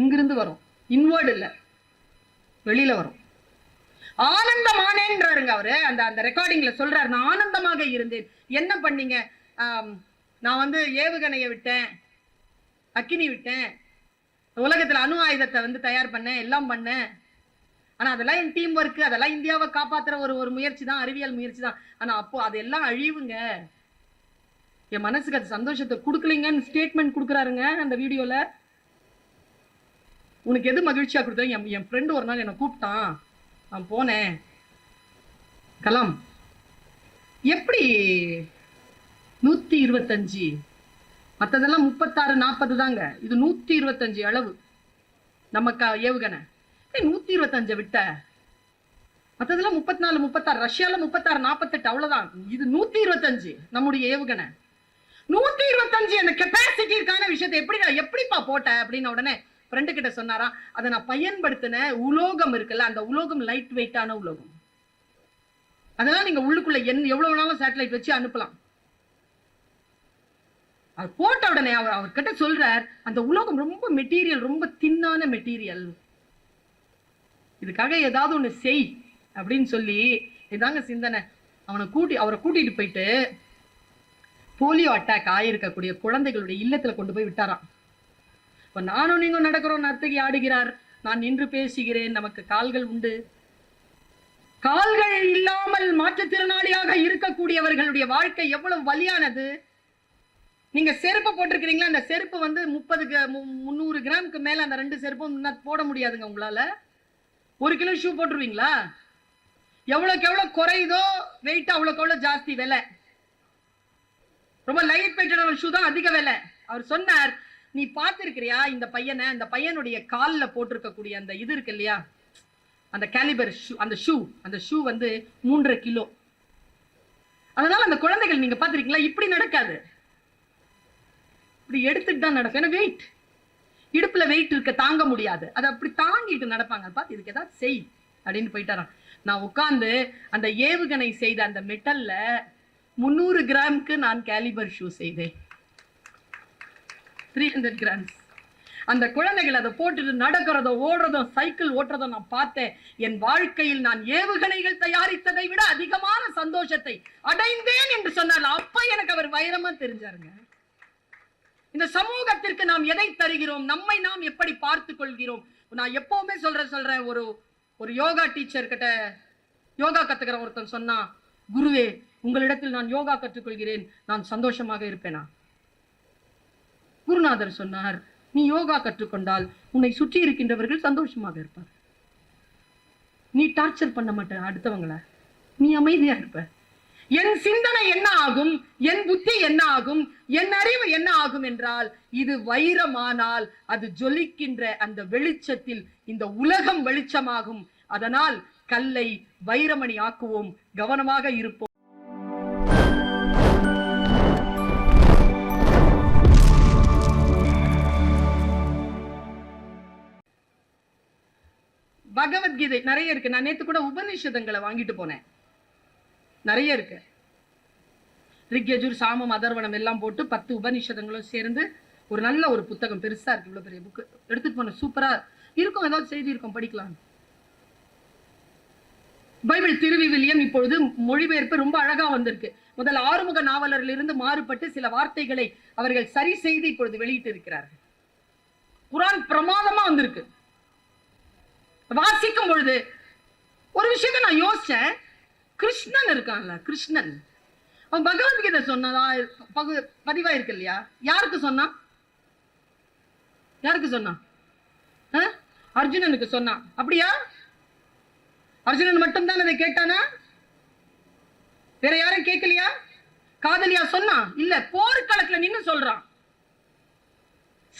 இங்கிருந்து வரும். இன்வேர்டு இல்ல. வெளியில வரும். ஆனந்தமானேன்றாருங்க அவரு. அந்த அந்த ரெக்கார்டிங்ல சொல்றாரு நான் ஆனந்தமாக இருந்தேன். என்ன பண்ணீங்க? நான் வந்து ஏவுகணையை விட்டேன். அக்கினி விட்டேன். உலகத்துல அணு ஆயுதத்தை வந்து தயார் பண்ணேன் எல்லாம் பண்ணேன். ஆனா அதெல்லாம் என் டீம் ஒர்க் அதெல்லாம் இந்தியாவை காப்பாத்துற ஒரு ஒரு முயற்சி தான் அறிவியல் முயற்சி தான். ஆனா அப்போ அதெல்லாம் அழிவுங்க. என் மனசுக்கு அது சந்தோஷத்தை கொடுக்கலீங்கன்னு ஸ்டேட்மெண்ட் கொடுக்குறாருங்க அந்த வீடியோல உனக்கு எது மகிழ்ச்சியாக கொடுத்தா என் என் ஃப்ரெண்டு ஒரு நாள் என்னை கூப்பிட்டான். நான் போனேன். கலாம் எப்படி நூற்றி இருபத்தஞ்சு? மற்றதெல்லாம் முப்பத்தாறு நாற்பது தாங்க. இது நூற்றி இருபத்தஞ்சு அளவு. நம்ம க ஏவுகணை. ஏய், நூத்தி இருபத்தஞ்சை விட்ட. மற்றதெல்லாம் முப்பத்தி நாலு முப்பத்தாறு. ரஷ்யால முப்பத்தாறு நாற்பத்தெட்டு அவ்வளோதான் இது நூத்தி இருபத்தஞ்சு நம்முடைய ஏவுகணை. நூத்தி இருபத்தஞ்சு அந்த கெப்பாசிட்டி இருக்கான விஷயத்தை எப்படி நான் எப்படிப்பா போட்ட? அப்படின்னு உடனே ஃப்ரெண்டு கிட்ட சொன்னாரா அதை நான் பயன்படுத்தின உலோகம் இருக்குல்ல அந்த உலோகம் லைட் வெயிட்டான உலோகம். அதனால நீங்க உள்ளுக்குள்ள என் எவ்வளவு வேணாலும் சேட்டலைட் வச்சு அனுப்பலாம். அது போட்ட உடனே அவர் அவர்கிட்ட சொல்றார் அந்த உலோகம் ரொம்ப மெட்டீரியல் ரொம்ப தின்னான மெட்டீரியல் இதுக்காக ஏதாவது ஒண்ணு செய் அப்படின்னு சொல்லி இதாங்க சிந்தனை. அவனை கூட்டி அவரை கூட்டிட்டு போயிட்டு போலியோ அட்டாக் ஆயிருக்கக்கூடிய குழந்தைகளுடைய இல்லத்துல கொண்டு போய் விட்டாராம். இப்ப நானும் நீங்கள் நடக்கிறோம் நர்த்தகி ஆடுகிறார். நான் நின்று பேசுகிறேன். நமக்கு கால்கள் உண்டு. கால்கள் இல்லாமல் மாற்றுத்திறனாளியாக இருக்கக்கூடியவர்களுடைய வாழ்க்கை எவ்வளவு வலியானது. நீங்க செருப்பு போட்டிருக்கிறீங்களா? அந்த செருப்பு வந்து முப்பது முந்நூறு கிராமுக்கு மேல அந்த ரெண்டு செருப்பும் போட முடியாதுங்க உங்களால. ஒரு கிலோ ஷூ போட்டுருவீங்களா? எவ்வளவுக்கு எவ்வளவு குறையுதோ வெயிட் அவ்வளவுக்கு எவ்வளோ ஜாஸ்தி விலை. ரொம்ப லைட் வெயிட்டான ஷூ தான் அதிக விலை. அவர் சொன்னார் நீ பார்த்திருக்கிறியா இந்த பையனை? இந்த பையனுடைய காலில் போட்டிருக்கக்கூடிய அந்த இது இருக்கு இல்லையா? அந்த கேலிபர் ஷூ அந்த ஷூ அந்த ஷூ வந்து மூன்றரை கிலோ. அதனால அந்த குழந்தைகள் நீங்க பாத்திருக்கீங்களா இப்படி நடக்காது. இப்படி எடுத்துட்டு தான் நடக்கும். ஏன்னா வெயிட் இடுப்புல வெயிட் இருக்க தாங்க முடியாது. அதை அப்படி தாங்கிட்டு நடப்பாங்க. பார்த்து இதுக்கு ஏதாவது செய் அப்படின்னு போயிட்டாரான் நான் உட்காந்து அந்த ஏவுகணை செய்த அந்த மெட்டல்ல முந்நூறு கிராமுக்கு நான் கேலிபர் ஷூ செய்தேன். த்ரீ ஹண்ட்ரட் கிராம்ஸ் அந்த குழந்தைகள் அதை போட்டுட்டு நடக்கிறதோ ஓடுறதோ சைக்கிள் ஓட்டுறதோ நான் பார்த்தேன். என் வாழ்க்கையில் நான் ஏவுகணைகள் தயாரித்ததை விட அதிகமான சந்தோஷத்தை அடைந்தேன் என்று சொன்னால் அப்ப எனக்கு அவர் வைரமா தெரிஞ்சாருங்க. இந்த சமூகத்திற்கு நாம் எதை தருகிறோம்? நம்மை நாம் எப்படி பார்த்து கொள்கிறோம்? நான் எப்பவுமே சொல்ற சொல்றேன். ஒரு ஒரு யோகா டீச்சர் கிட்ட யோகா கத்துக்கிற ஒருத்தன் சொன்னா குருவே உங்களிடத்தில் நான் யோகா கற்றுக்கொள்கிறேன். நான் சந்தோஷமாக இருப்பேனா? குருநாதர் சொன்னார் நீ யோகா கற்றுக்கொண்டால் உன்னை சுற்றி இருக்கின்றவர்கள் சந்தோஷமாக இருப்பார் நீ டார்ச்சர் பண்ண மாட்ட அடுத்தவங்கள. நீ அமைதியா இருப்ப. என் சிந்தனை என்ன ஆகும்? என் புத்தி என்ன ஆகும்? என் அறிவு என்ன ஆகும் என்றால் இது வைரமானால் அது ஜொலிக்கின்ற அந்த வெளிச்சத்தில் இந்த உலகம் வெளிச்சமாகும். அதனால் கல்லை வைரமணி ஆக்குவோம் கவனமாக இருப்போம். பகவத்கீதை நிறைய இருக்கு. நான் நேத்து கூட உபநிஷதங்களை வாங்கிட்டு போனேன். நிறைய இருக்கு. ரிக்யஜூர் சாமம் அதர்வனம் எல்லாம் போட்டு பத்து உபநிஷதங்களும் சேர்ந்து ஒரு நல்ல ஒரு புத்தகம். பெருசா இருக்கு. இவ்வளவு பெரிய புக்கு எடுத்துட்டு போன சூப்பரா இருக்கும். ஏதாவது செய்தி இருக்கும் படிக்கலாம். பைபிள் திருவிவிலியம் இப்பொழுது மொழிபெயர்ப்பு ரொம்ப அழகா வந்திருக்கு. முதல் ஆறுமுக நாவலரிலிருந்து மாறுபட்டு சில வார்த்தைகளை அவர்கள் சரி செய்து இப்பொழுது வெளியிட்டு இருக்கிறார்கள் குரான் பிரமாதமா வந்திருக்கு. வாசிக்கும் பொழுது ஒரு விஷயத்தை நான் யோசிச்சேன். கிருஷ்ணன் இருக்கான்ல கிருஷ்ணன். அவன் பகவத்கீதை சொன்னதா பகு பதிவா இருக்கு இல்லையா? யாருக்கு சொன்னான்? யாருக்கு சொன்னான்? அர்ஜுனனுக்கு சொன்னான். அப்படியா? அர்ஜுனன் மட்டும்தான் அதை கேட்டானா? வேற யாரும் கேட்கலையா? காதலியா சொன்னான். இல்ல போர்க்களத்துல நின்னு சொல்றான்.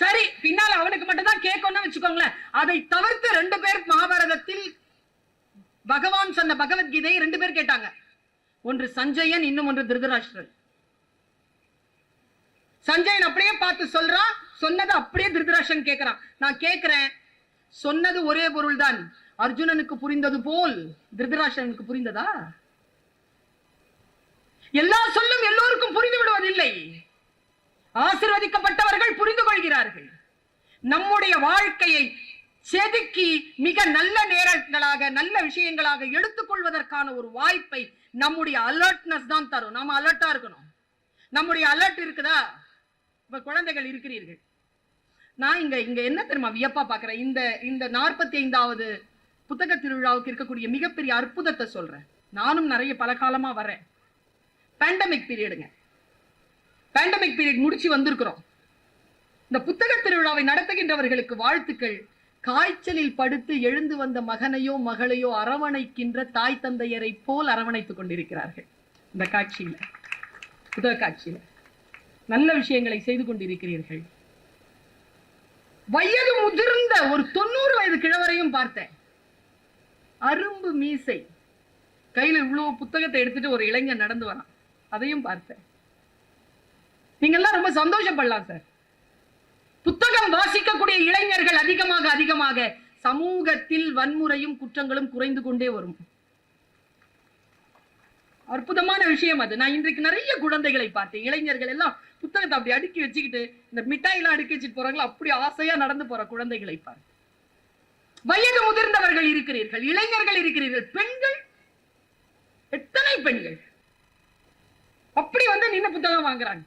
சரி பின்னால அவனுக்கு மட்டும் தான் கேட்கணும்னு வச்சுக்கோங்களேன். அதை தவிர்த்து ரெண்டு பேர் மகாபாரதத்தில் பகவான் சொன்ன பகவத்கீதையை ரெண்டு பேர் கேட்டாங்க. ஒன்று சஞ்சயன் இன்னும் ஒன்று திருதராஷ்டிரன். சஞ்சயன் அப்படியே பார்த்து சொல்றான் சொன்னது அப்படியே திருதராஷன் கேட்கிறான் நான் கேட்கிறேன் சொன்னது ஒரே பொருள் தான் அர்ஜுனனுக்கு புரிந்தது போல் திருதராஷனுக்கு புரிந்ததா? எல்லா சொல்லும் எல்லோருக்கும் புரிந்து விடுவதில்லை. ஆசிர்வதிக்கப்பட்டவர்கள் புரிந்து கொள்கிறார்கள் நம்முடைய வாழ்க்கையை செதுக்கி மிக நல்ல நேரங்களாக நல்ல விஷயங்களாக எடுத்துக்கொள்வதற்கான ஒரு வாய்ப்பை நம்முடைய அலர்ட்னஸ் தான் தரும். நாம அலர்ட்டா இருக்கணும். நம்முடைய அலர்ட் இருக்குதா? இப்ப குழந்தைகள் இருக்கிறீர்கள். நான் இங்க இங்க என்ன தெரியுமா வியப்பா பாக்குறேன்? இந்த இந்த நாற்பத்தி ஐந்தாவது புத்தக திருவிழாவுக்கு இருக்கக்கூடிய மிகப்பெரிய அற்புதத்தை சொல்றேன். நானும் நிறைய பல காலமா வரேன் பேண்டமிக் பீரியடுங்க பேண்டமிக் பீரியட் முடிச்சு வந்திருக்கிறோம். இந்த புத்தக திருவிழாவை நடத்துகின்றவர்களுக்கு வாழ்த்துக்கள். காய்ச்சலில் படுத்து எழுந்து வந்த மகனையோ மகளையோ அரவணைக்கின்ற தாய் தந்தையரை போல் அரவணைத்துக் கொண்டிருக்கிறார்கள். இந்த காட்சியில புத்தக காட்சியில. நல்ல விஷயங்களை செய்து கொண்டிருக்கிறீர்கள். வயது முதிர்ந்த ஒரு தொண்ணூறு வயது கிழவரையும் பார்த்தேன். அரும்பு மீசை. கையில இவ்வளவு புத்தகத்தை எடுத்துட்டு ஒரு இளைஞன் நடந்து வரான். அதையும் பார்த்தேன். நீங்கெல்லாம் ரொம்ப சந்தோஷப்படலாம் சார் புத்தகம் வாசிக்கக்கூடிய இளைஞர்கள் அதிகமாக அதிகமாக சமூகத்தில் வன்முறையும் குற்றங்களும் குறைந்து கொண்டே வரும். அற்புதமான விஷயம் அது. நான் இன்றைக்கு நிறைய குழந்தைகளை பார்த்தேன். இளைஞர்கள் எல்லாம் புத்தகத்தை அப்படி அடுக்கி வச்சுக்கிட்டு இந்த மிட்டாய் எல்லாம் அடுக்கி வச்சுட்டு போறாங்களோ அப்படி ஆசையா நடந்து போற குழந்தைகளை பாரு வயது முதிர்ந்தவர்கள் இருக்கிறீர்கள் இளைஞர்கள் இருக்கிறீர்கள் பெண்கள் எத்தனை பெண்கள்? அப்படி வந்து நின்று புத்தகம் வாங்குறாங்க.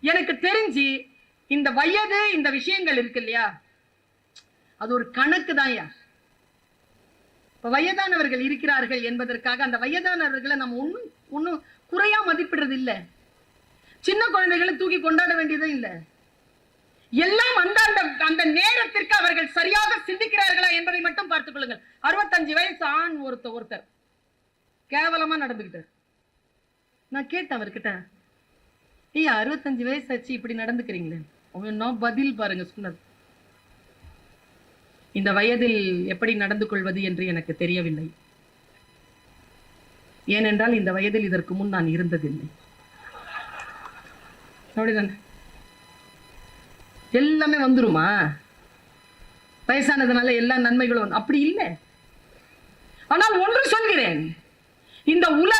எனக்கு தெரிஞ்சு இந்த வயது இந்த விஷயங்கள் இருக்கு இல்லையா? அது ஒரு கணக்கு தான் இப்ப வயதானவர்கள் இருக்கிறார்கள் என்பதற்காக அந்த வயதானவர்களை நம்ம ஒண்ணும் ஒண்ணும் குறையா மதிப்பிடுறது இல்ல. சின்ன குழந்தைகளை தூக்கி கொண்டாட வேண்டியதும் இல்ல. எல்லாம் அந்த அந்த அந்த நேரத்திற்கு அவர்கள் சரியாக சிந்திக்கிறார்களா என்பதை மட்டும் பார்த்துக் கொள்ளுங்கள். அறுபத்தஞ்சு வயசு ஆண் ஒருத்தர் ஒருத்தர். கேவலமா நடந்துகிட்டார். நான் கேட்டேன் அவர்கிட்ட. ஏய் அறுபத்தஞ்சு வயசு ஆச்சு இப்படி நடந்துக்கிறீங்களே? ஒன்னும் பதில் பாருங்க சொன்னது இந்த வயதில் எப்படி நடந்து கொள்வது என்று எனக்கு தெரியவில்லை. ஏனென்றால் இந்த வயதில் இதற்கு முன் நான் இருந்ததில்லை. அப்படிதானே? எல்லாமே வந்துருமா? வயசானதுனால எல்லா நன்மைகளும் வந்து அப்படி இல்லை. ஆனால் ஒன்று சொல்கிறேன். இந்த உலக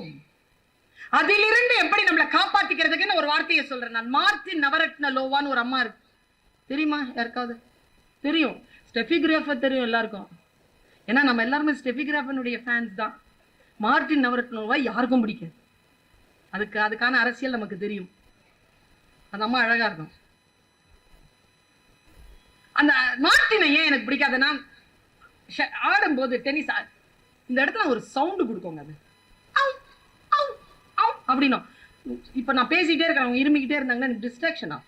என்று அதிலிருந்து எப்படி நம்மளை காப்பாத்திக்கிறதுக்குன்னு ஒரு வார்த்தையை சொல்றேன் நான். மார்டின் நவரத்ன லோவான்னு ஒரு அம்மா இருக்கு. தெரியுமா யாருக்காவது? தெரியும். ஸ்டெஃபிகிராஃபர் தெரியும் எல்லாருக்கும். ஏன்னா நம்ம எல்லாருமே ஸ்டெஃபிகிராஃபனுடைய ஃபேன்ஸ் தான். மார்டின் நவரத்னோவா யாருக்கும் பிடிக்காது. அதுக்கு அதுக்கான அரசியல் நமக்கு தெரியும். அந்த அம்மா அழகா இருக்கும். அந்த மார்டினை ஏன் எனக்கு பிடிக்காதுன்னா ஆடும்போது டென்னிஸ் இந்த இடத்துல ஒரு சவுண்டு கொடுக்கோங்க அது. அப்படின்னா அப்படின்னும் நான் பேசிக்கிட்டே இருக்கேன் அவங்க இருமிக்கிட்டே இருந்தாங்கன்னா டிஸ்ட்ராக்ஷனா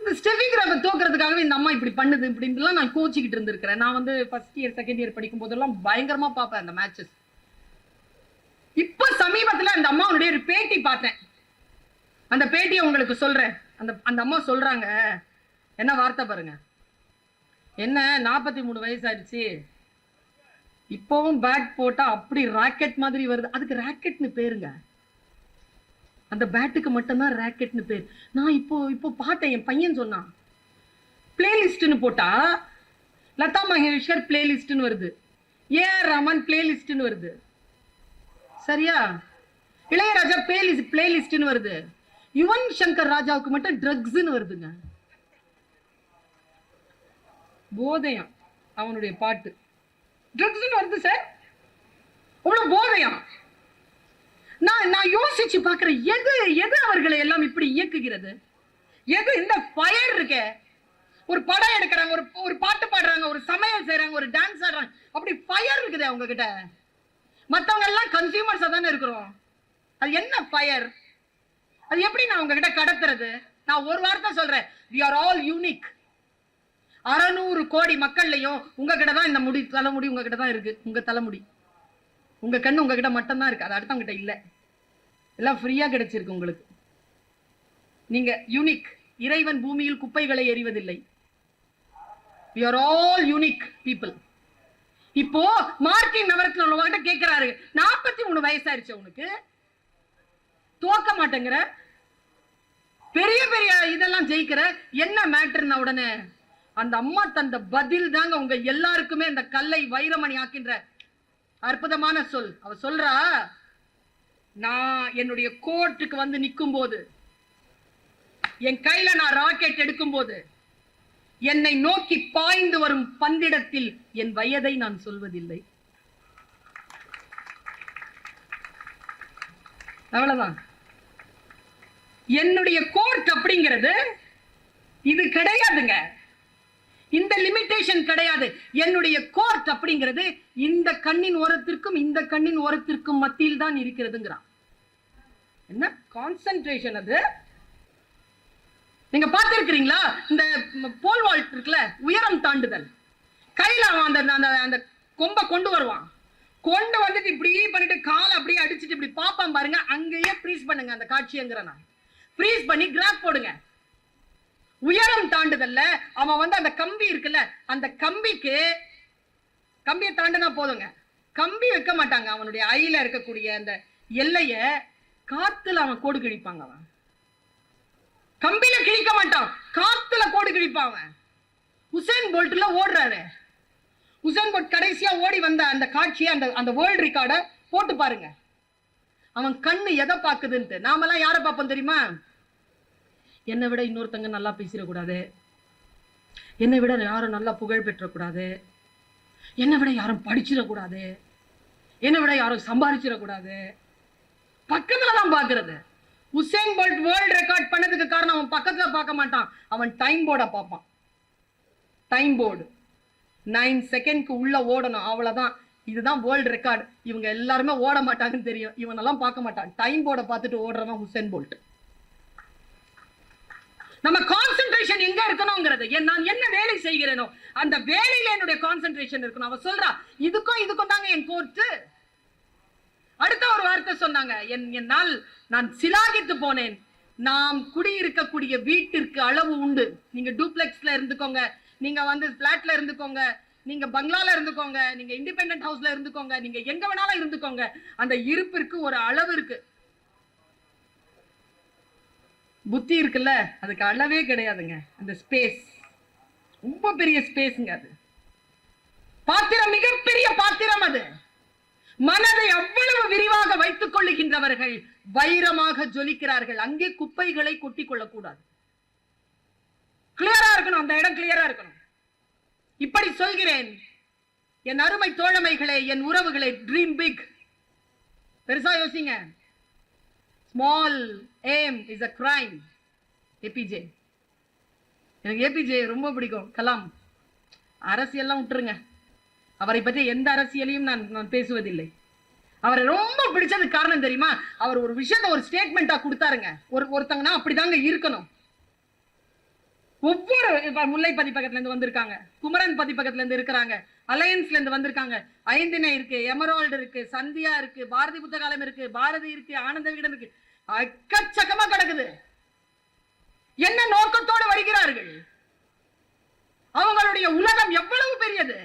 இந்த ஸ்டெஃபிகிராஃபை தோக்குறதுக்காகவே இந்த அம்மா இப்படி பண்ணுது இப்படின்லாம் நான் கோச்சிக்கிட்டு இருந்திருக்கிறேன். நான் வந்து ஃபர்ஸ்ட் இயர் செகண்ட் இயர் படிக்கும் போதெல்லாம் பயங்கரமா பார்ப்பேன் அந்த மேட்சஸ் இப்ப சமீபத்துல அந்த அம்மாவுடைய ஒரு பேட்டி பார்த்தேன். அந்த பேட்டியை உங்களுக்கு சொல்றேன். அந்த அந்த அம்மா சொல்றாங்க என்ன வார்த்தை பாருங்க. என்ன நாற்பத்தி மூணு வயசு ஆயிடுச்சு இப்போவும் பேட் போட்டா அப்படி ராக்கெட் மாதிரி வருது. அதுக்கு ராக்கெட்னு பேருங்க. அந்த பேட்டுக்கு மட்டும்தான் ராக்கெட்னு பேர். நான் இப்போ இப்போ பார்த்தேன் என் பையன் சொன்னான். பிளேலிஸ்ட்னு போட்டா லதா மங்கேஷ்கர் பிளேலிஸ்ட்னு வருது. ஏஆர் ரமன் பிளேலிஸ்ட்னு வருது. சரியா? இளையராஜா பிளேலிஸ்ட் பிளேலிஸ்ட்னு வருது. யுவன் சங்கர் ராஜாவுக்கு மட்டும் ட்ரக்ஸ்னு வருதுங்க. போதையம் அவனுடைய பாட்டு. ட்ரக்ஸ்னு வருது சார் அவ்வளவு போதையா? நான் நான் யோசிச்சு பார்க்கிறேன் எது எது அவர்களை எல்லாம் இப்படி இயக்குகிறது? எது இந்த ஃபயர் இருக்கே? ஒரு படம் எடுக்கிறாங்க ஒரு ஒரு பாட்டு பாடுறாங்க ஒரு சமையல் செய்கிறாங்க ஒரு டான்ஸ் ஆடுறாங்க. அப்படி ஃபயர் இருக்குது அவங்க கிட்ட மத்தவங்க எல்லாம் கன்சியூமர்ஸா தானே இருக்கிறோம். அது என்ன ஃபயர் அது எப்படி நான் உங்ககிட்ட கடத்துறது? நான் ஒரு வார்த்தை சொல்றேன். வி ஆர் ஆல் யூனிக் அறநூறு கோடி மக்கள்லையும் உங்ககிட்ட தான் இந்த முடி தலைமுடி உங்ககிட்ட தான் இருக்கு. உங்க தலைமுடி. உங்க கண்ணு உங்ககிட்ட மட்டும்தான் இருக்கு. அது அடுத்தவங்க கிட்ட இல்ல. எல்லாம் ஃப்ரீயா கிடைச்சிருக்கு உங்களுக்கு. நீங்க யூனிக் இறைவன் பூமியில் குப்பைகளை எறிவதில்லை. We are all unique people இப்போ மார்டின் நவரத்ன உங்ககிட்ட கேட்கிறாரு நாற்பத்தி மூணு வயசாயிருச்சு உனக்கு தோக்க மாட்டேங்கிற. பெரிய பெரிய இதெல்லாம் ஜெயிக்கிற. என்ன மேட்டர்னா உடனே? அந்த அம்மா தந்த பதில் தாங்க உங்க எல்லாருக்குமே அந்த கல்லை வைரமணி ஆக்கின்ற அற்புதமான சொல். அவ சொல்றா நான் என்னுடைய கோர்ட்டுக்கு வந்து நிற்கும் போது என் கையில நான் ராக்கெட் எடுக்கும் போது என்னை நோக்கி பாய்ந்து வரும் பந்திடத்தில் என் வயதை நான் சொல்வதில்லை. அவ்வளவுதான். என்னுடைய கோர்ட் அப்படிங்கிறது இது கிடையாதுங்க. இந்த லிமிட்டேஷன் கிடையாது. என்னுடைய கோர்ட் அப்படிங்கிறது இந்த கண்ணின் ஓரத்திற்கும் இந்த கண்ணின் ஓரத்திற்கும் மத்தியில் தான் இருக்கிறதுங்கிறான். என்ன? கான்சென்ட்ரேஷன் அது? நீங்க பார்த்திருக்கிறீங்களா? இந்த போல் வால்ட் இருக்குல்ல உயரம் தாண்டுதல். கையில அவன் அந்த அந்த அந்த கொம்பை கொண்டு வருவான். கொண்டு வந்துட்டு இப்படி பண்ணிட்டு காலை அப்படியே அடிச்சிட்டு இப்படி பாப்பான் பாருங்க அங்கேயே ஃப்ரீஸ் பண்ணுங்க அந்த காட்சிங்கிற நான். ஃப்ரீஸ் பண்ணி கிராப் போடுங்க. உயரம் தாண்டுதல்ல. அவன் வந்து அந்த கம்பி இருக்குல்ல அந்த கம்பிக்கு கம்பியை தாண்டினா போதுங்க. கம்பி வைக்க மாட்டாங்க. அவனுடைய ஐல இருக்கக்கூடிய அந்த எல்லைய காத்துல அவன் கோடு கிழிப்பாங்க அவன். கம்பியில கிழிக்க மாட்டான். காத்துல கோடு கிழிப்பான் அவன். உசேன் போல்ட்ல ஓடுறாரு. உசேன் போல்ட் கடைசியா ஓடி வந்த அந்த காட்சியை அந்த அந்த வேர்ல்ட் ரெக்கார்ட போட்டு பாருங்க. அவன் கண்ணு எதை பாக்குதுன்ட்டு நாமெல்லாம் யாரை பார்ப்போம் தெரியுமா? என்னை விட இன்னொருத்தங்க நல்லா பேசிடக்கூடாது. என்னை விட யாரும் நல்லா புகழ் பெற்றக்கூடாது. என்னை விட யாரும் படிச்சிடக்கூடாது. என்னை விட யாரும் சம்பாதிச்சிடக்கூடாது. பக்கத்துல தான் பாக்குறது. உசேன் போல்ட் வேர்ல்ட் ரெக்கார்ட் பண்ணதுக்கு காரணம் அவன் பக்கத்துல பார்க்க மாட்டான். அவன் டைம் போர்டை பார்ப்பான். Time board. நைன் செகண்ட்க்கு உள்ள ஓடணும். அவ்வளவுதான். இதுதான் வேர்ல்ட் ரெக்கார்டு. இவங்க எல்லாருமே ஓட மாட்டாங்கன்னு தெரியும். இவனெல்லாம் பார்க்க மாட்டான். டைம் போர்டை பார்த்துட்டு ஓடுறவன் உசேன் போல்ட். நம்ம கான்சென்ட்ரேஷன் எங்க இருக்கணுங்கிறது? நான் என்ன வேலை செய்கிறேனோ அந்த வேலையில என்னுடைய கான்சென்ட்ரேஷன் இருக்கணும். அவ சொல்றா இதுக்கும் இதுக்கும் தாங்க என் கோர்ட்டு அடுத்த ஒரு வார்த்தை சொன்னாங்க என் என்னால் நான் சிலாகித்து போனேன். நாம் குடியிருக்கக்கூடிய வீட்டிற்கு அளவு உண்டு. நீங்க டூப்ளெக்ஸ்ல இருந்துக்கோங்க. நீங்க வந்து பிளாட்ல இருந்துக்கோங்க. நீங்க பங்களால இருந்துக்கோங்க. நீங்க இண்டிபெண்டன்ட் ஹவுஸ்ல இருந்துக்கோங்க. நீங்க எங்க வேணாலும் இருந்துக்கோங்க. அந்த இருப்பிற்கு ஒரு அளவு இருக்கு. புத்தி இருக்குல்ல அதுக்கு அளவே கிடையாதுங்க. அந்த ஸ்பேஸ் ரொம்ப பெரிய ஸ்பேஸ்ங்க அது. பாத்திரம் மிகப்பெரிய பாத்திரம் அது. மனதை அவ்வளவு விரிவாக வைத்துக் கொள்ளுகின்றவர்கள் வைரமாக ஜொலிக்கிறார்கள். அங்கே குப்பைகளை கொட்டிக் கொள்ளக்கூடாது. கிளியரா இருக்கணும் அந்த இடம் கிளியரா இருக்கணும். இப்படி சொல்கிறேன். என் அருமை தோழமைகளே என் உறவுகளே ட்ரீம் பிக் பெருசா யோசிங்க. Small aim is a crime APJ எனக்கு ஏபிஜே ரொம்ப பிடிக்கும். கலாம். அரசியல்லாம் விட்டுருங்க. அவரை பற்றி எந்த அரசியலையும் நான் நான் பேசுவதில்லை. அவரை ரொம்ப பிடிச்சதுக்கு காரணம் தெரியுமா? அவர் ஒரு விஷயத்த ஒரு ஸ்டேட்மெண்ட்டாக கொடுத்தாருங்க. ஒரு ஒருத்தங்கன்னா அப்படிதாங்க இருக்கணும். ஒவ்வொரு முல்லை பதிப்பகத்துல இருந்து வந்திருக்காங்க. குமரன் பதிப்பகத்துல இருந்து இருக்கிறாங்க. அலையன்ஸ்ல இருந்து வந்திருக்காங்க. ஐந்தினை இருக்கு எமரால்டு இருக்கு சந்தியா இருக்கு பாரதி புத்தகாலம் இருக்கு பாரதி இருக்கு ஆனந்த விகடன் இருக்கு. அக்கச்சக்கமா கிடக்குது. என்ன நோக்கத்தோடு வருகிறார்கள்? அவங்களுடைய உலகம் எவ்வளவு பெரியது?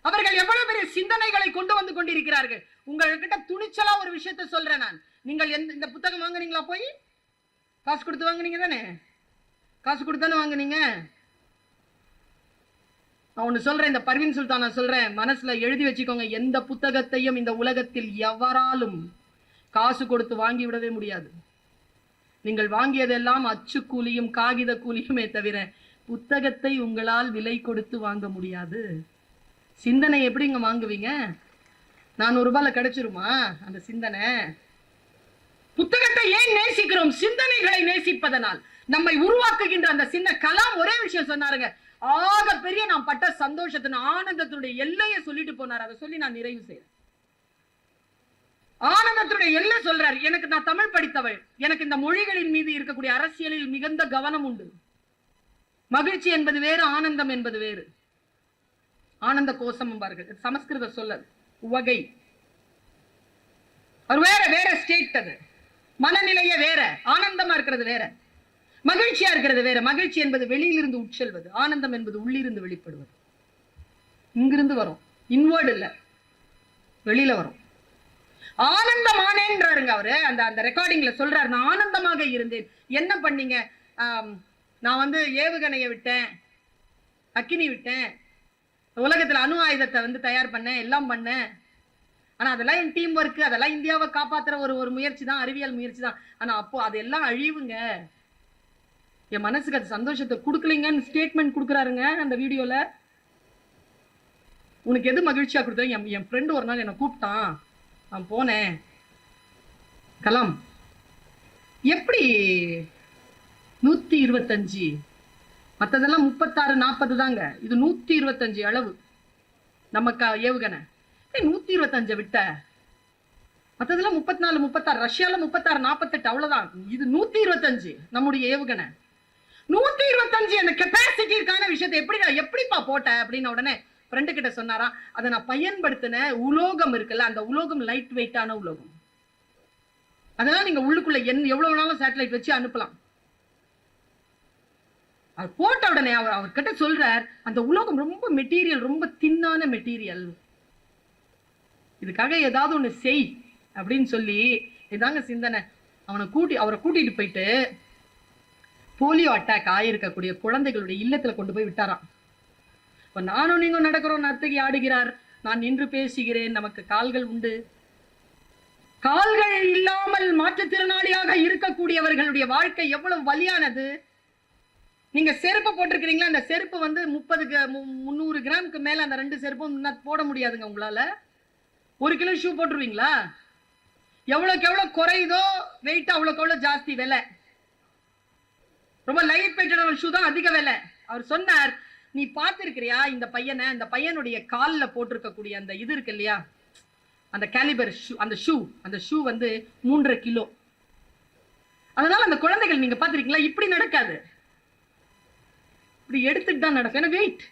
அவர்கள் எவ்வளவு பெரிய சிந்தனைகளை கொண்டு வந்து கொண்டிருக்கிறார்கள்? உங்ககிட்ட துணிச்சலா ஒரு விஷயத்த சொல்றேன் நான். நீங்கள் எந்த இந்த புத்தகம் வாங்குறீங்களா போய்? காசு கொடுத்து வாங்குனீங்க தானே? காசு கொடுத்தானே வாங்குனீங்க? நான் ஒன்று சொல்றேன் இந்த பர்வீன் சுல்தான் நான் சொல்றேன். மனசுல எழுதி வச்சுக்கோங்க எந்த புத்தகத்தையும் இந்த உலகத்தில் எவராலும் காசு கொடுத்து வாங்கி விடவே முடியாது. நீங்கள் வாங்கியதெல்லாம் அச்சு கூலியும் காகித கூலியுமே தவிர புத்தகத்தை உங்களால் விலை கொடுத்து வாங்க முடியாது. சிந்தனை எப்படிங்க வாங்குவீங்க? நானூறு ரூபாயில கிடைச்சிருமா அந்த சிந்தனை? புத்தகத்தை ஏன் நேசிக்கிறோம்? சிந்தனைகளை நேசிப்பதனால். நம்மை உருவாக்குகின்ற அந்த சின்ன கலாம் ஒரே விஷயம் சொன்னாருங்க. ஆக பெரிய நான் பட்ட சந்தோஷத்தின் ஆனந்தத்தினுடைய எல்லையை சொல்லிட்டு போனார். அதை சொல்லி நான் நிறைவு செய்யறேன் ஆனந்தத்துடைய எல்லை சொல்றாரு. எனக்கு நான் தமிழ் படித்தவள். எனக்கு இந்த மொழிகளின் மீது இருக்கக்கூடிய அரசியலில் மிகுந்த கவனம் உண்டு. மகிழ்ச்சி என்பது வேறு ஆனந்தம் என்பது வேறு. ஆனந்த கோஷம் என்பார்கள். சமஸ்கிருத சொல்லல். உவகை. அது வேற வேற ஸ்டேட் அது. மனநிலைய வேற ஆனந்தமா இருக்கிறது வேற. மகிழ்ச்சியா இருக்கிறது வேற. மகிழ்ச்சி என்பது வெளியிலிருந்து உட்செல்வது ஆனந்தம் என்பது உள்ளிருந்து வெளிப்படுவது. இங்கிருந்து வரும். இன்வேர்டு இல்ல. வெளியில வரும். ஆனந்தமானேன்றாருங்க அவரு. அந்த அந்த ரெக்கார்டிங்ல சொல்றாரு நான் ஆனந்தமாக இருந்தேன். என்ன பண்ணீங்க? நான் வந்து ஏவுகணையை விட்டேன். அக்கினி விட்டேன். உலகத்துல அணு ஆயுதத்தை வந்து தயார் பண்ணேன். எல்லாம் பண்ணேன். ஆனா அதெல்லாம் என் டீம் ஒர்க் அதெல்லாம் இந்தியாவை காப்பாத்துற ஒரு ஒரு முயற்சி தான் அறிவியல் முயற்சி தான் ஆனா அப்போ அதெல்லாம் அழிவுங்க. என் மனசுக்கு அது சந்தோஷத்தை கொடுக்கலீங்கன்னு ஸ்டேட்மெண்ட் கொடுக்குறாருங்க அந்த வீடியோல. உனக்கு எது மகிழ்ச்சியா கொடுத்தா என் என் ஃப்ரெண்டு ஒரு நாள் என்னை கூப்பிட்டான். நான் போனேன். கலாம் எப்படி நூத்தி இருபத்தஞ்சு? மற்றதெல்லாம் முப்பத்தாறு நாற்பது தாங்க. இது நூத்தி இருபத்தஞ்சு அளவு. நமக்கு ஏவுகணை. நூத்தி இருபத்தஞ்ச விட்ட. மற்றதுல முப்பத்தி நாலு முப்பத்தாறு ரஷ்யால முப்பத்தாறு நாற்பத்தெட்டு அவ்வளவுதான். இது நூத்தி இருபத்தஞ்சு நம்முடைய ஏவுகணை. நூத்தி இருபத்தஞ்சு அந்த கெப்பாசிட்டி இருக்கான விஷயத்தை எப்படி நான் எப்படிப்பா போட்ட அப்படின்னு உடனே ஃப்ரெண்டு கிட்ட சொன்னாரா அதை நான் பயன்படுத்தின உலோகம் இருக்குல்ல அந்த உலோகம் லைட் வெயிட்டான உலோகம். அதெல்லாம் நீங்க உள்ளுக்குள்ள என் எவ்வளவு வேணாலும் சேட்டலைட் வச்சு அனுப்பலாம். அது போட்ட உடனே அவர் அவர்கிட்ட சொல்றார் அந்த உலோகம் ரொம்ப மெட்டீரியல் ரொம்ப தின்னான மெட்டீரியல் இதுக்காக ஏதாவது ஒன்று செய் அப்படின்னு சொல்லி இதாங்க சிந்தனை. அவனை கூட்டி அவரை கூட்டிட்டு போயிட்டு போலியோ அட்டாக் ஆயிருக்கக்கூடிய குழந்தைகளுடைய இல்லத்துல கொண்டு போய் விட்டாராம். இப்ப நானும் நீங்க நடக்கிறோம் நர்த்தகி ஆடுகிறார். நான் நின்று பேசுகிறேன் நமக்கு கால்கள் உண்டு. கால்கள் இல்லாமல் மாற்றுத்திறனாளியாக இருக்கக்கூடியவர்களுடைய வாழ்க்கை எவ்வளவு வலியானது. நீங்க செருப்பு போட்டிருக்கிறீங்களா? அந்த செருப்பு வந்து முப்பது முந்நூறு கிராமுக்கு மேல அந்த ரெண்டு செருப்பும் போட முடியாதுங்க உங்களால. ஒரு கிலோ ஷூ போட்டுருவீங்களா? எவ்வளோக்கு எவ்வளோ குறையுதோ வெயிட் அவ்வளோக்கு எவ்வளோ ஜாஸ்தி விலை. ரொம்ப லைட் வெயிட்டான ஷூ தான் அதிக விலை. அவர் சொன்னார் நீ பார்த்திருக்கிறியா இந்த பையனை? இந்த பையனுடைய காலில் போட்டிருக்கக்கூடிய அந்த இது இருக்கு இல்லையா? அந்த கேலிபர் ஷூ அந்த ஷூ அந்த ஷூ வந்து மூன்றரை கிலோ. அதனால அந்த குழந்தைகள் நீங்க பாத்திருக்கீங்களா இப்படி நடக்காது. இப்படி எடுத்துட்டு தான் நடக்கும். ஏன்னா வெயிட்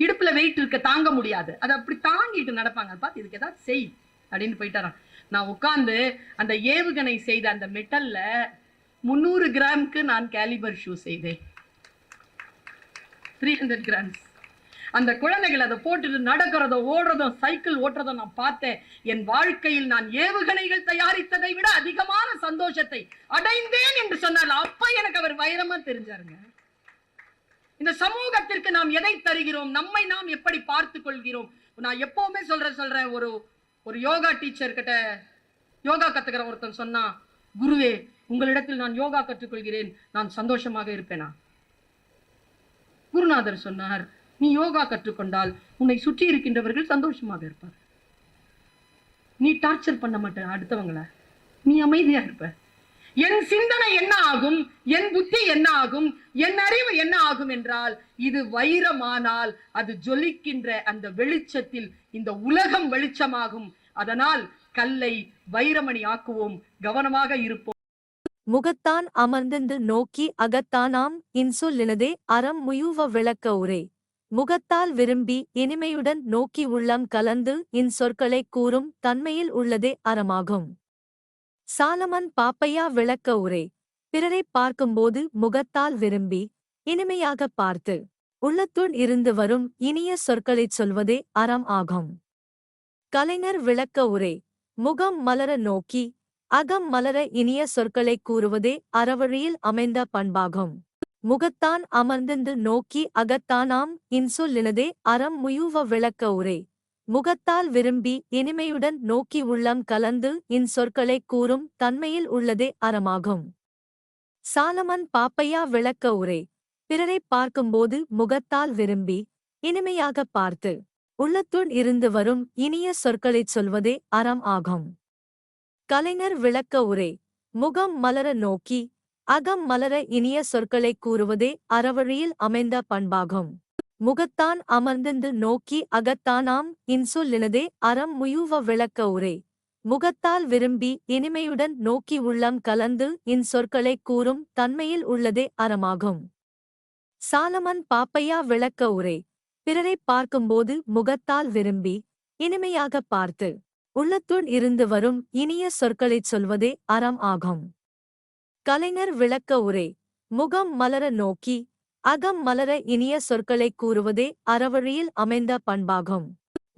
இடுப்புல வெயிட் இருக்க தாங்க முடியாது. அதை அப்படி தாங்கிட்டு நடப்பாங்க. பார்த்து இதுக்கு ஏதாவது செய் அப்படின்னு போயிட்டாரான் நான் உட்கார்ந்து அந்த ஏவுகணை செய்த அந்த மெட்டல்ல முந்நூறு கிராம்க்கு நான் கேலிபர் ஷூ செய்தேன். த்ரீ ஹண்ட்ரட் கிராம்ஸ் அந்த குழந்தைகள் அதை போட்டுட்டு நடக்கிறதோ ஓடுறதோ சைக்கிள் ஓட்டுறதோ நான் பார்த்தேன். என் வாழ்க்கையில் நான் ஏவுகணைகள் தயாரித்ததை விட அதிகமான சந்தோஷத்தை அடைந்தேன் என்று சொன்னால் அப்ப எனக்கு அவர் வைரமா தெரிஞ்சாருங்க. இந்த சமூகத்திற்கு நாம் எதை தருகிறோம்? நம்மை நாம் எப்படி பார்த்து கொள்கிறோம் நான் எப்பவுமே சொல்ற சொல்றேன். ஒரு ஒரு யோகா டீச்சர் கிட்ட யோகா கத்துக்கிற ஒருத்தன் சொன்னா குருவே உங்களிடத்தில் நான் யோகா கற்றுக்கொள்கிறேன். நான் சந்தோஷமாக இருப்பேனா? குருநாதர் சொன்னார் நீ யோகா கற்றுக்கொண்டால் உன்னை சுற்றி இருக்கின்றவர்கள் சந்தோஷமாக இருப்பார் நீ டார்ச்சர் பண்ண மாட்ட அடுத்தவங்கள. நீ அமைதியா இருப்ப. என் சிந்தனை என்ன ஆகும்? என் புத்தி என்ன ஆகும்? என் அறிவு என்ன ஆகும் என்றால் இது வைரமானால் அது ஜொலிக்கின்ற அந்த வெளிச்சத்தில் இந்த உலகம் வெளிச்சமாகும். அதனால் கல்லை வைரமணி ஆக்குவோம். கவனமாக இருப்போம். முகத்தான் அமர்ந்திருந்து நோக்கி அகத்தானாம். இன்சொல்லினதே அறம் முயுவ விளக்க உரை. முகத்தால் விரும்பி இனிமையுடன் நோக்கி உள்ளம் கலந்து இன் சொற்களை கூறும் தன்மையில் உள்ளதே அறமாகும். சாலமன் பாப்பையா விளக்க உரை. பிறரைப் பார்க்கும்போது முகத்தால் விரும்பி இனிமையாகப் பார்த்து உள்ளத்துள் இருந்து வரும் இனிய சொற்களைச் சொல்வதே அறம் ஆகும். கலைஞர் விளக்க உரை. முகம் மலர நோக்கி அகம் மலர இனிய சொற்களைக் கூறுவதே அறவழியில் அமைந்த பண்பாகும். முகத்தான் அமர்ந்திருந்து நோக்கி அகத்தானாம் இன்சொல்லினதே அறம் முயுவ விளக்க உரை. முகத்தால் விரும்பி இனிமையுடன் நோக்கி உள்ளம் கலந்து இன்சொற்களைக் கூறும் தன்மையில் உள்ளதே அறமாகும். சாலமன் பாப்பையா விளக்க உரை. பிறரைப் பார்க்கும்போது முகத்தால் விரும்பி இனிமையாகப் பார்த்து உள்ளத்துள் இருந்து வரும் இனிய சொற்களைச் சொல்வதே அறம் ஆகும். கலைஞர் விளக்க உரை. முகம் மலர நோக்கி அகம் மலர இனிய சொற்களைக் கூறுவதே அறவழியில் அமைந்த பண்பாகும். முகத்தான் அமர்ந்திந்து நோக்கி அகத்தானாம் இன்சொல்லினதே அறம் முயுவ விளக்க உரை முகத்தால் விரும்பி இனிமையுடன் நோக்கி உள்ளம் கலந்து இன்சொற்களைக் கூறும் தன்மையில் உள்ளதே அறமாகும். சாலமன் பாப்பையா விளக்க உரை. பிறரைப் பார்க்கும்போது முகத்தால் விரும்பி இனிமையாகப் பார்த்து உள்ளத்துள் இருந்து வரும் இனிய சொற்களைச் சொல்வதே அறம் ஆகும். கலைஞர் விளக்க உரை. முகம் மலர நோக்கி அகம் மலர இனிய சொற்களைக் கூறுவதே அறவழியில் அமைந்த பண்பாகும்.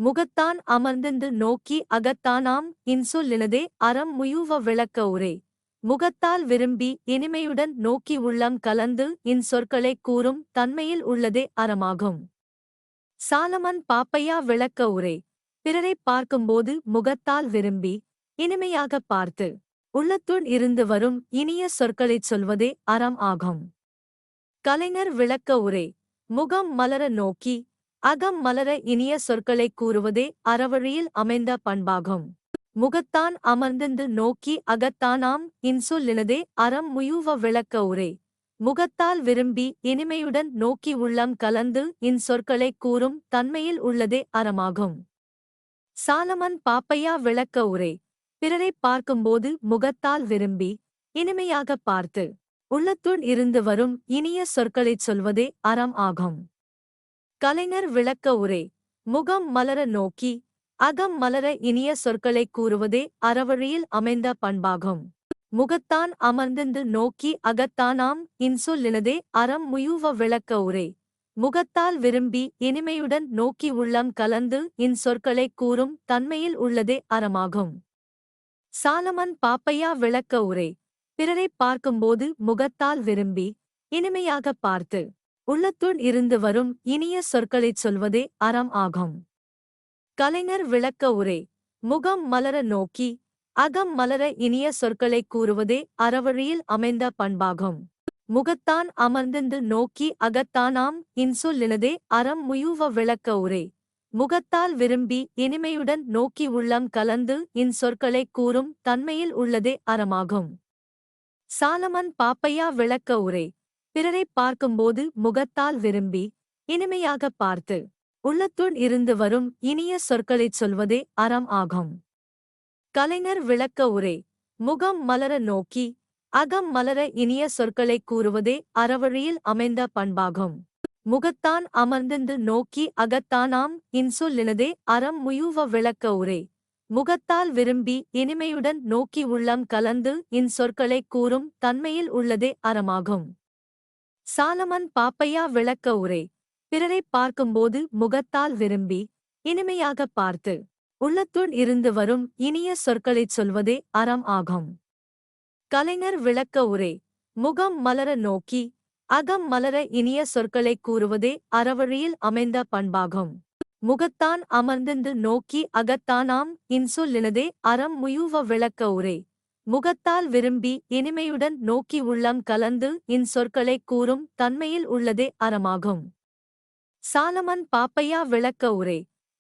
முகத்தான் அமர்ந்திந்து நோக்கி அகத்தானாம் இன்சொல்லினதே அறம் முயூவ விளக்க உரை. முகத்தால் விரும்பி இனிமையுடன் நோக்கி உள்ளம் கலந்து இன்சொற்களை கூறும் தன்மையில் உள்ளதே அறமாகும். சாலமன் பாப்பையா விளக்க உரை. பிறரைப் பார்க்கும்போது முகத்தால் விரும்பி இனிமையாகப் பார்த்து உள்ளத்துள் இருந்து வரும் இனிய சொற்களைச் சொல்வதே அறம் ஆகும். கலைஞர் விளக்க உரை. முகம் மலர நோக்கி அகம் மலர இனிய சொற்களைக் கூறுவதே அறவழியில் அமைந்த பண்பாகும். முகத்தான் அமர்ந்திருந்து நோக்கி அகத்தானாம் இன்சொல்லினதே அறம் முயுவ விளக்க உரை. முகத்தால் விரும்பி இனிமையுடன் நோக்கி உள்ளம் கலந்து இன்சொற்களை கூறும் தன்மையில் உள்ளதே அறமாகும். சாலமன் பாப்பையா விளக்க உரை. பிறரைப் பார்க்கும்போது முகத்தால் விரும்பி இனிமையாகப் பார்த்து உள்ளத்துள் இருந்து வரும் இனிய சொற்களைச் சொல்வதே அறம் ஆகும். கலைஞர் விளக்க உரை முகம் மலர நோக்கி அகம் மலர இனிய சொற்களைக் கூறுவதே அறவழியில் அமைந்த பண்பாகும். முகத்தான் அமர்ந்திருந்து நோக்கி அகத்தானாம் இன்சொல்லினதே அறம் முயுவ விளக்க உரை. முகத்தால் விரும்பி இனிமையுடன் நோக்கி உள்ளம் கலந்து இன்சொற்களைக் கூறும் தன்மையில் உள்ளதே அறமாகும். சாலமன் பாப்பையா விளக்க உரை பிறரைப் பார்க்கும்போது முகத்தால் விரும்பி இனிமையாகப் பார்த்து உள்ளத்துள் இருந்து வரும் இனிய சொற்களைச் சொல்வதே அறம் ஆகும். கலைஞர் விளக்க உரை முகம் மலர நோக்கி அகம் மலர இனிய சொற்களைக் கூறுவதே அறவழியில் அமைந்த பண்பாகும். முகத்தான் அமர்ந்திருந்து நோக்கி அகத்தானாம் இன்சொல்லினதே அறம் முயூவ விளக்க உரை முகத்தால் விரும்பி இனிமையுடன் நோக்கி உள்ளம் கலந்து இன்சொற்களை கூறும் தன்மையில் உள்ளதே அறமாகும். சாலமன் பாப்பையா விளக்க உரை. பிறரைப் பார்க்கும்போது முகத்தால் விரும்பி இனிமையாகப் பார்த்து உள்ளத்துள் இருந்து வரும் இனிய சொற்களைச் சொல்வதே அறம் ஆகும். கலைஞர் விளக்க உரை. முகம் மலர நோக்கி அகம் மலர இனிய சொற்களைக் கூறுவதே அறவழியில் அமைந்த பண்பாகும். முகத்தான் அமர்ந்திருந்து நோக்கி அகத்தானாம் இன்சொல்லினதே அறம் முயுவ விளக்க உரை. முகத்தால் விரும்பி இனிமையுடன் நோக்கி உள்ளம் கலந்து இன்சொற்களைக் கூறும் தன்மையில் உள்ளதே அறமாகும். சாலமன் பாப்பையா விளக்க உரை. பிறரைப் பார்க்கும்போது முகத்தால் விரும்பி இனிமையாகப் பார்த்து உள்ளத்துள் இருந்து வரும் இனிய சொற்களைச் சொல்வதே அறம் ஆகும். கலைஞர் விளக்க உரை. முகம் மலர நோக்கி அகம் மலர இனிய சொற்களைக் கூறுவதே அறவழியில் அமைந்த பண்பாகும். முகத்தான் அமர்ந்திருந்து நோக்கி அகத்தானாம் இன்சொல்லினதே அறம் முயுவ விளக்க உரை முகத்தால் விரும்பி இனிமையுடன் நோக்கி உள்ளம் கலந்து இன்சொற்களைக் கூறும் தன்மையில் உள்ளதே அறமாகும். சாலமன் பாப்பையா விளக்க உரை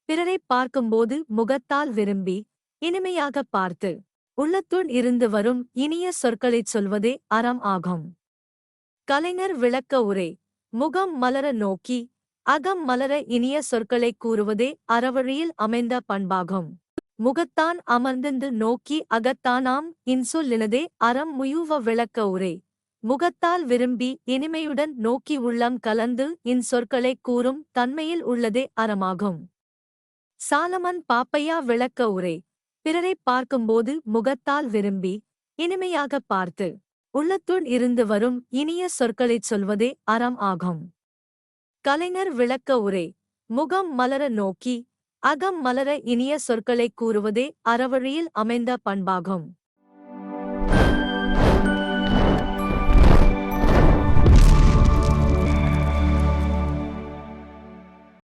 பிறரைப் பார்க்கும்போது முகத்தால் விரும்பி இனிமையாகப் பார்த்து. உள்ளத்துள் இருந்து வரும் இனிய சொற்களைச் சொல்வதே அறம் ஆகும். கலைஞர் விளக்க உரை. முகம் மலர நோக்கி அகம் மலர இனிய சொற்களைக் கூறுவதே அறவழியில் அமைந்த பண்பாகும். முகத்தான் அமர்ந்திருந்து நோக்கி அகத்தானாம் இன்சொல்லினதே அறம் முயுவ விளக்க உரை. முகத்தால் விரும்பி இனிமையுடன் நோக்கி உள்ளம் கலந்து இன்சொற்களை கூறும் தன்மையில் உள்ளதே அறமாகும். சாலமன் பாப்பையா விளக்க உரை. பிறரைப் பார்க்கும்போது முகத்தால் விரும்பி இனிமையாகப் பார்த்து உள்ளத்துள் இருந்து வரும் இனிய சொற்களைச் சொல்வதே அறம் ஆகும். கலைஞர் விளக்க உரை. முகம் மலர நோக்கி அகம் மலர இனிய சொற்களைக் கூறுவதே அறவழியில் அமைந்த பண்பாகும்.